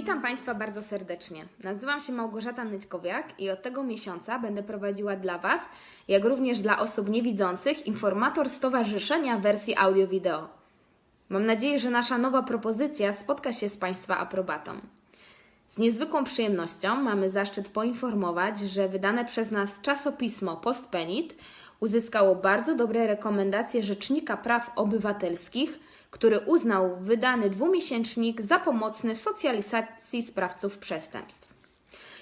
Witam Państwa bardzo serdecznie. Nazywam się Małgorzata Nyćkowiak i od tego miesiąca będę prowadziła dla Was, jak również dla osób niewidzących, informator stowarzyszenia wersji audio-wideo. Mam nadzieję, że nasza nowa propozycja spotka się z Państwa aprobatą. Z niezwykłą przyjemnością mamy zaszczyt poinformować, że wydane przez nas czasopismo Postpenit uzyskało bardzo dobre rekomendacje Rzecznika Praw Obywatelskich, który uznał wydany dwumiesięcznik za pomocny w socjalizacji sprawców przestępstw.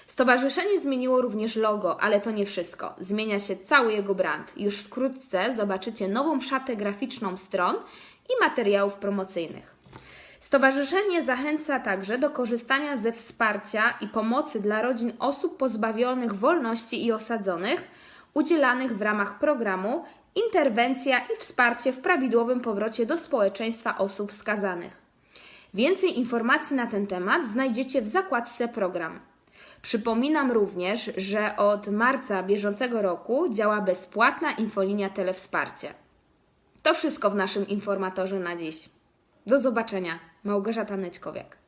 Stowarzyszenie zmieniło również logo, ale to nie wszystko. Zmienia się cały jego brand. Już wkrótce zobaczycie nową szatę graficzną stron i materiałów promocyjnych. Stowarzyszenie zachęca także do korzystania ze wsparcia i pomocy dla rodzin osób pozbawionych wolności i osadzonych, udzielanych w ramach programu Interwencja i wsparcie w prawidłowym powrocie do społeczeństwa osób skazanych. Więcej informacji na ten temat znajdziecie w zakładce program. Przypominam również, że od marca bieżącego roku działa bezpłatna infolinia Telewsparcie. To wszystko w naszym informatorze na dziś. Do zobaczenia. Małgorzata Nyćkowiak.